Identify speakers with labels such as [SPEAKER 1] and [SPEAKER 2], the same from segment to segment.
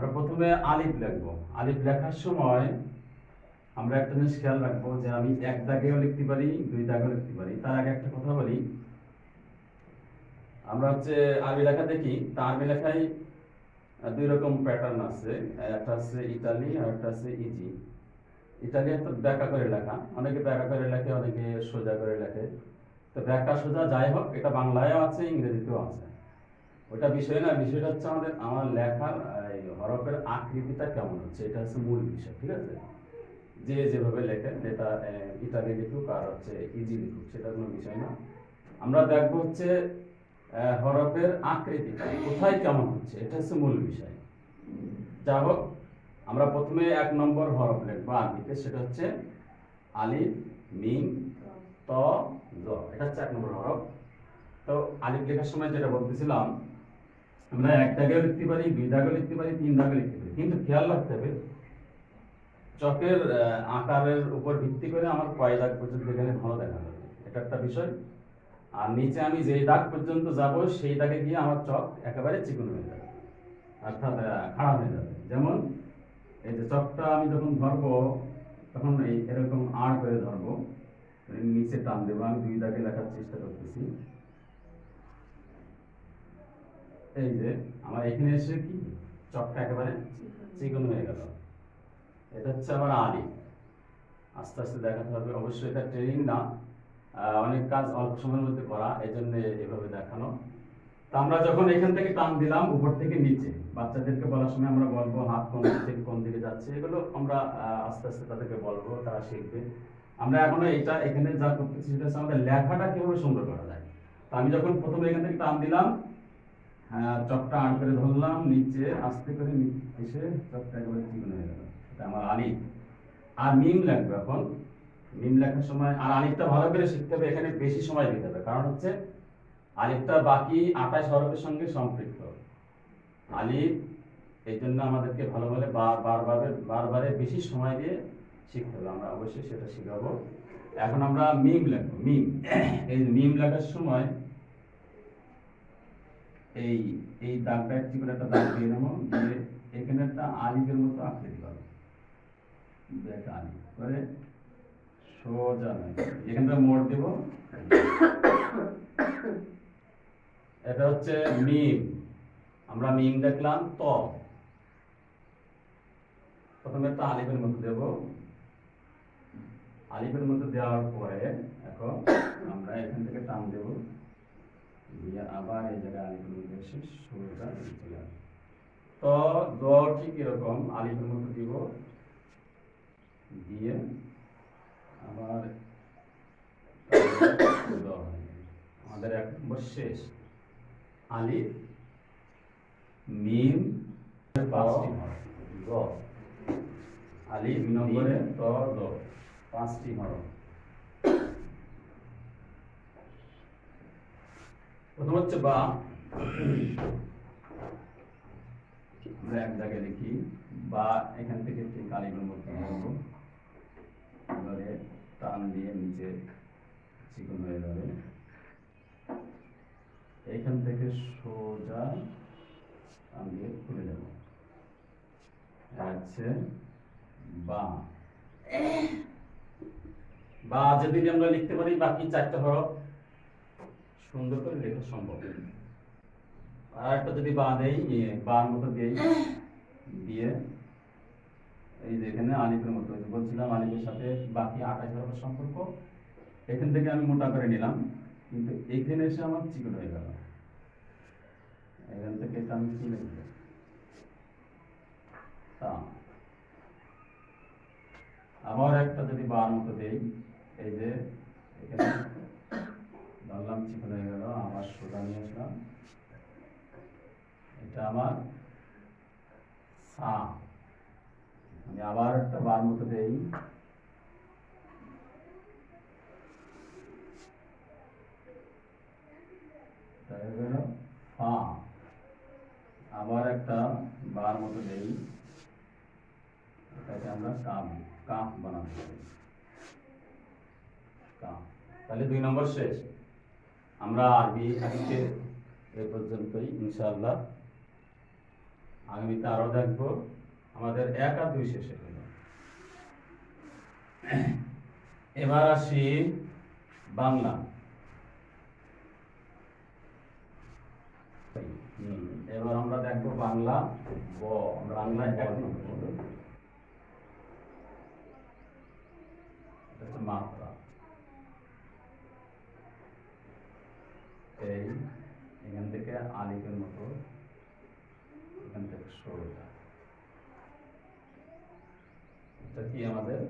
[SPEAKER 1] আমরা প্রথমে আলিফ লিখব। আলিফ লেখার সময় আমরা একটা জিনিস খেয়াল রাখব যে আমি এক দাগেও লিখতে পারি, দুই দাগেও লিখতে পারি। তার আগে একটা কথা বলি। আমরা হচ্ছে আরবি লেখা দেখি, তা আরবি লেখায় দুই রকম প্যাটার্ন আছে। একটা আছে ইতালি আর একটা আছে ইজি। ইতালি একটা ব্যাকা করে লেখা। অনেকে ব্যাকা করে লেখে, অনেকে সোজা করে লেখে। তো ব্যাকা সোজা যাই হোক, এটা বাংলায়ও আছে, ইংরেজিতেও আছে। ওটা বিষয় না, বিষয়টা হচ্ছে আমাদের, আমার লেখার হরফের আকৃতিটা কেমন হচ্ছে, এটা হচ্ছে মূল বিষয়, ঠিক আছে? যে যেভাবে লেখেন এটা ইতালি লিখুক আর হচ্ছে ইজি লিখুক, সেটা কোনো বিষয় না। আমরা দেখব হচ্ছে হরফের আকৃতিটা কোথায় কেমন হচ্ছে, এটা হচ্ছে মূল বিষয়। যা হোক, আমরা প্রথমে এক নম্বর হরফ লিখব আরবিতে সেটা হচ্ছে আলিফ, মিম, ত, জ, এটা হচ্ছে এক নম্বর হরফ তো আলিফ লেখার সময় যেটা বলতেছিলাম আমরা এক দাগেও লিখতে পারি, দুই দাগেও লিখতে পারি, তিন দাগেও লিখতে পারি। কিন্তু খেয়াল রাখতে হবে, চকের আকারের উপর ভিত্তি করে আমার কয় দাগ পর্যন্ত এখানে ভালো দেখা যাবে। এটা একটা বিষয়। আর নিচে আমি যেই দাগ পর্যন্ত যাব, সেই দাগে গিয়ে আমার চক একেবারে চিকন হয়ে যাবে, অর্থাৎ খাড়া হয়ে যাবে। যেমন, এই যে চকটা আমি যখন ধরবো, তখন এই এরকম আড় করে ধরবো, নিচে টান দেবো, আমি দুই দাগে লেখার চেষ্টা করতেছি। এই যে, আমার এখানে এসে কি? চকটা একেবারে চিকন হয়ে গেল। এটা হচ্ছে আমার আলি আস্তে আস্তে দেখাতে হবে। অবশ্যই এটা ট্রেনিং না। অনেক কাজ অল্প সময়ের মধ্যে করা এই জন্য এভাবে দেখানো। তা আমরা যখন এখান থেকে টান দিলাম, উপর থেকে নিচে, বাচ্চাদেরকে বলার সময় আমরা বলব, হাত কোন থেকে কোন দিকে যাচ্ছে, এগুলো আমরা আস্তে আস্তে তাদেরকে বলব, তারা শিখবে। আমরা এখনও এটা এখানে যা করতেছি সেটা হচ্ছে আমাদের লেখাটা কীভাবে সুন্দর করা যায়। তো আমি যখন প্রথমে এখান থেকে টান দিলাম হ্যাঁ, চকটা আট করে ধরলাম নিচে আস্তে করে এসে চকটা একেবারে চিকন হয়ে গেল। এটা আমার আলিফ। আর মিম লাগবে এখন। মিম লেখার সময় আর আলিফটা ভালো করে শিখতে হবে এখানে বেশি সময় দিতে হবে। কারণ হচ্ছে আলিফটা বাকি আঠাশ হরফের সঙ্গে সম্পৃক্ত। আলিফ এই জন্য আমাদেরকে ভালোভাবে বার বারবারে বারবারে বেশি সময় দিয়ে শিখতে হবে। আমরা অবশ্যই সেটা শিখাবো। এখন আমরা মিম লিখব। মিম এই মিম লেখার সময় এই এই দাগটা একটি করে একটা দাগ দিয়ে নেব? দিয়ে এখানে একটা আলিফের মতো আকৃতি পাবো দেখ আলিফ, করে সোজা এখানটা মোড় দেব। এটা হচ্ছে মিম। আমরা মিম দেখলাম ত। প্রথমে একটা আলিফের মতো দেব। আলিফের মতো দেওয়ার পরে এখন আমরা এখান থেকে টান দেব। দিয়ে আবার এই জায়গায় আলিফের মধ্যে এসে চলে আসবে। তো দ ঠিক এরকম আলিফের মতো দিব। দিয়ে আবার আমাদের এক নম্বর শেষ। আলিফ মিম পাঁচটি আলিফ নম্বরে ত দ। পাঁচটি হরফ প্রথম হচ্ছে বা। আমরা এক জায়গায় লিখি, বা এখান থেকে ঠিক আলিফের মধ্যে এবারে টান দিয়ে নিচে চিকন হয়ে যাবে। এইখান থেকে সোজা টান দিয়ে খুলে যাব আছে বা। বা যদি আমরা লিখতে পারি বাকি চারটা হরফ সুন্দর করে লেখা সম্ভব। আর একটা যদি বা দেই বার মতো দেই, দিয়ে, এই যে এখানে আলিফের মতো বলছিলাম আলিফের সাথে বাকি আঠাশ হরফের সম্পর্ক। এখান থেকে আমি মোটা করে নিলাম, কিন্তু এখানে এসে আমার চিকন হয়ে গেল। এখান থেকে এটা আমি কি লিখব তা, আবার একটা যদি বার মতো দেই, এই যে এখানে ধরলাম চিকন হয়ে গেল আবার সোজা নিয়ে আসলাম। এটা আমার সা আমি আবার একটা বার মতো দেই। আবার একটা বার মতো দেই। এটাকে আমরা কাপ কাপ বানাতে পারি। কাপ। তাহলে দুই নম্বর শেষ। আমরা আরবি আজকে এ পর্যন্তই, ইনশাআল্লাহ। আগামীতে আরও দেখব। আমাদের এক আর দুই শেষে হলো। এবার আসি বাংলা। এবার আমরা দেখব বাংলা ব বাংলা এক নম্বর। এই, এখান থেকে আলিকের মতো এখান থেকে সরুটা এটা কি আমাদের?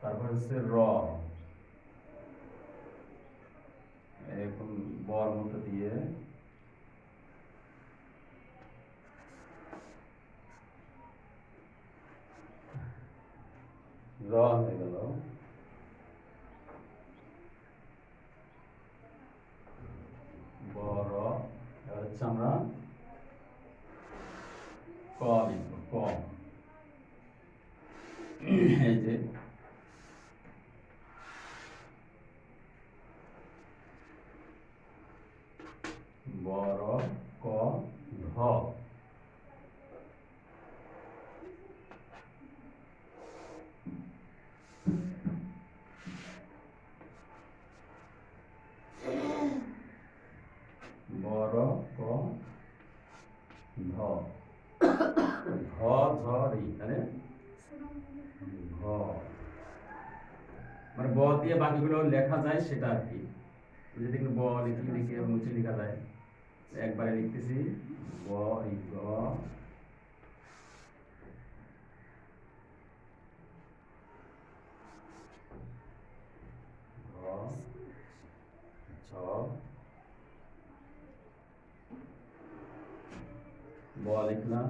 [SPEAKER 1] তারপর হচ্ছে র। এরকম বর মতো দিয়ে র হয়ে গেল বড় এবার হচ্ছে আমরা ক লিখব ক। এই যে বড় ক ধ বড় ক ধ ধ ঝরি তাহলে ঘ মানে ব দিয়ে বাকিগুলো লেখা যায়, সেটা আর কি। যদি ব লিখে লিখে মুছে লেখা যায়। একবারে লিখতেছি, ব গ ঘ ছ ব লিখলাম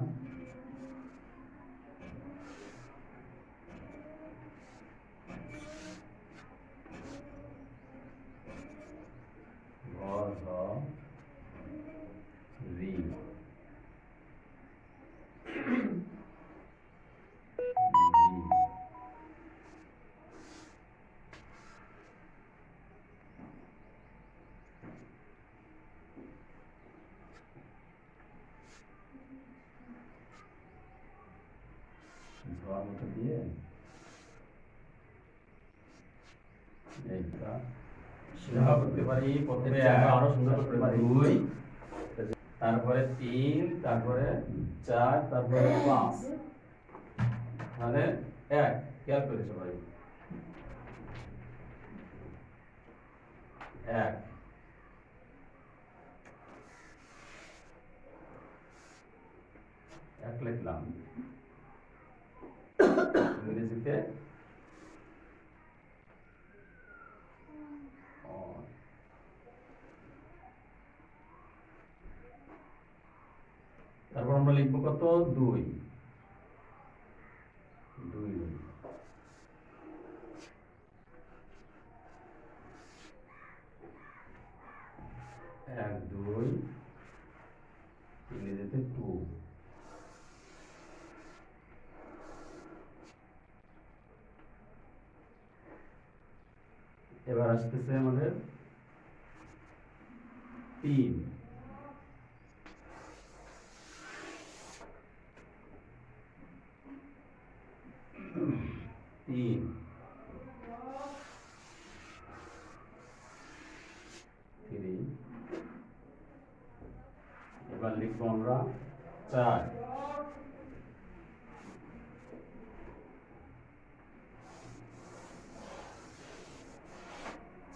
[SPEAKER 1] ঘ ঝ রি রি। ঝড় মতো দিয়ে এইটা সেবা করতে পারি প্রথমে এক,
[SPEAKER 2] আরও সুন্দর করতে পারি।
[SPEAKER 1] দুই তারপরে তিন, তারপরে চার, তারপরে পাঁচ। মানে এক। খেয়াল করে সবাই এক। এক লিখলাম। অ- তারপর আমরা লিখব কত? দুই এক দুই ইংরেজিতে টু আসতেছে আমাদের তিন। তিন। থ্রি এবার লিখব আমরা চার।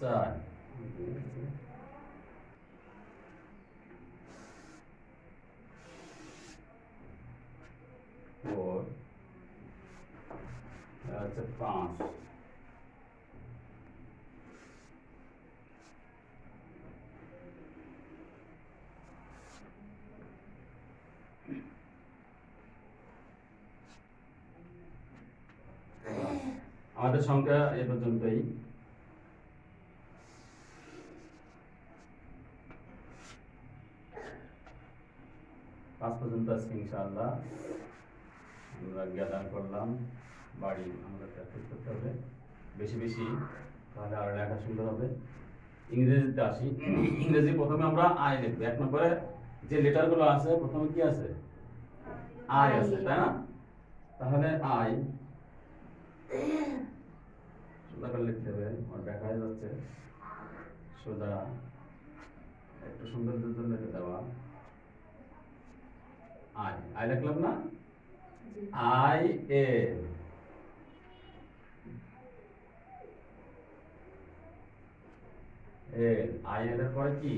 [SPEAKER 1] চার ফোর হচ্ছে পাঁচ আমাদের সংখ্যা এ পর্যন্তই পাঁচ পর্যন্ত আজকে ইনশাআল্লাহ। আমরা জ্ঞান করলাম বাড়ি আমরা প্র্যাকটিস করতে হবে। বেশি বেশি তাহলে আরও লেখা সুন্দর হবে। ইংরেজিতে আসি। ইংরেজি প্রথমে আমরা আয় লিখব। এক নম্বরে যে লেটারগুলো আছে প্রথমে কি আছে? আই আছে তাই না? তাহলে আই সোজা করে লিখতে হবে। আমার দেখা যাচ্ছে। সোজা। একটু সৌন্দর্যের জন্য এটা দেওয়া। আই আই লিখলাম না? আই এ এ আই এর পরে কি?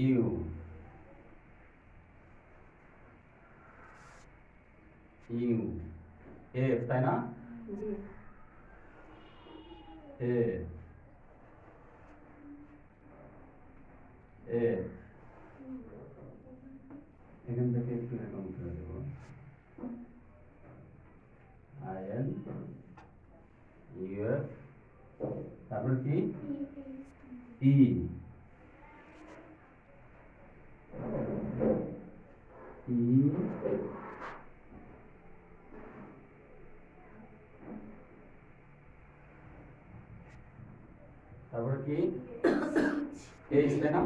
[SPEAKER 1] ইউ ইউ এফ তাই না? এ এ এখান থেকে একটু এরকম করে দেবো আই এন ইউ তারপর কি? ই ই তারপর কি? এইচ তাই না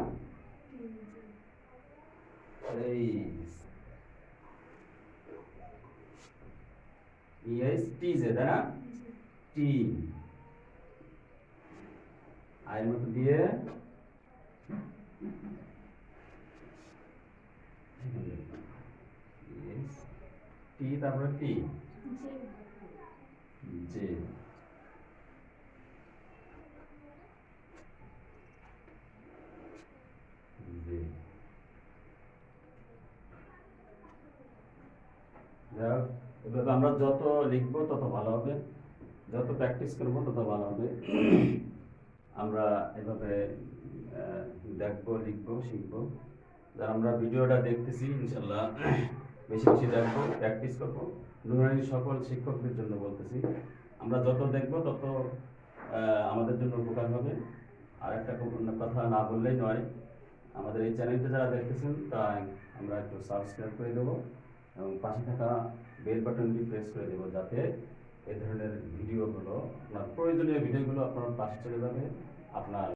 [SPEAKER 1] ইএস টি জে তাই না? টি আয়ের মতো দিয়ে টি তারপরে টি জি যাই হোক, এভাবে আমরা যত লিখব তত ভালো হবে। যত প্র্যাকটিস করব তত ভালো হবে। আমরা এভাবে দেখব, লিখব, শিখব। যারা আমরা ভিডিওটা দেখতেছি, ইনশাল্লাহ বেশি বেশি দেখব প্র্যাকটিস করব। নুরানি সকল শিক্ষকদের জন্য বলতেছি, আমরা যত দেখব তত আমাদের জন্য উপকার হবে। আর একটা কথা না বললেই নয়, আমাদের এই চ্যানেলটা যারা দেখতেছেন তা আমরা একটু সাবস্ক্রাইব করে দেবো। এবং পাশে থাকা বেল বাটনটি প্রেস করে দেবো যাতে এ ধরনের ভিডিওগুলো, আপনার প্রয়োজনীয় ভিডিওগুলো আপনার পাশে চলে যাবে, আপনার